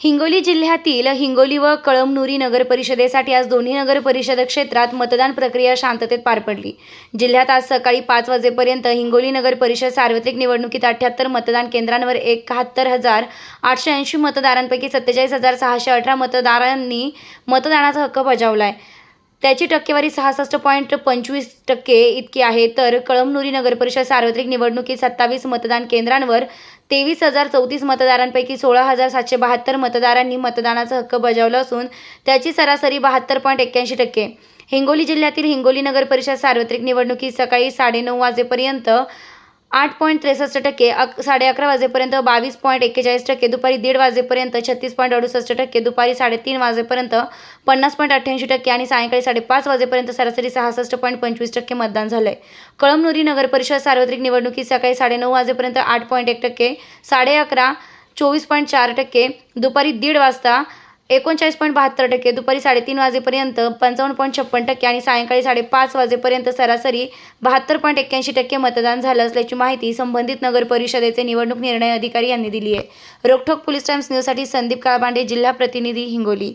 हिंगोली जिल्ह्यातील हिंगोली व कळमनुरी नगर परिषदेसाठी आज दोन्ही नगर परिषद क्षेत्रात मतदान प्रक्रिया शांततेत पार पडली. जिल्ह्यात आज सकाळी पाच वाजेपर्यंत हिंगोली नगर परिषद सार्वत्रिक निवडणुकीत अठ्याहत्तर मतदान केंद्रांवर एकाहत्तर हजार आठशे ऐंशी मतदारांपैकी सत्तेचाळीस हजार सहाशे अठरा मतदारांनी मतदानाचा हक्क बजावला आहे त्याची टक्केवारी सहासष्ट पॉईंट पंचवीस टक्के इतकी आहे. तर कळमनुरी नगरपरिषद सार्वत्रिक निवडणुकीत सत्तावीस मतदान केंद्रांवर तेवीस हजार चौतीस मतदारांपैकी सोळा हजार सातशे बहात्तर मतदारांनी मतदानाचा हक्क बजावला असून त्याची सरासरी बहात्तर पॉईंट एक्क्याऐंशी टक्के. हिंगोली जिल्ह्यातील हिंगोली नगर परिषद सार्वत्रिक निवडणुकीत सकाळी साडेनऊ वाजेपर्यंत आठ पॉईंट त्रेसष्ट टक्के अक साडे अकरा वाजेपर्यंत बावीस पॉईंट एक्केचाळीस टक्के दुपारी दीड वाजेपर्यंत छत्तीस पॉईंट अडुसष्ट टक्के दुपारी साडेतीन वाजेपर्यंत पन्नास पॉईंट अठ्ठ्याऐंशी टक्के आणि सायंकाळी साडेपाच वाजेपर्यंत सरासरी सहासष्ट पॉईंट पंचवीस टक्के मतदान झालंय. कळमनुरी नगर परिषद सार्वत्रिक निवडणुकीत सकाळी साडेनऊ वाजेपर्यंत आठ पॉईंट एक टक्के साडे अकरा चोवीस पॉईंट चार टक्के दुपारी दीड वाजता एकोणचाळीस पॉईंट बहात्तर टक्के दुपारी साडेतीन वाजेपर्यंत पंचावन्न पॉईंट छप्पन टक्के आणि सायंकाळी साडेपाच वाजेपर्यंत सरासरी बहात्तर पॉईंट एक्क्याऐंशी टक्के मतदान झालं असल्याची माहिती संबंधित नगर परिषदेचे निवडणूक निर्णय अधिकारी यांनी दिली आहे. रोखोक पोलीस टाइम्स न्यूजसाठी संदीप काळबांडे जिल्हा प्रतिनिधी हिंगोली.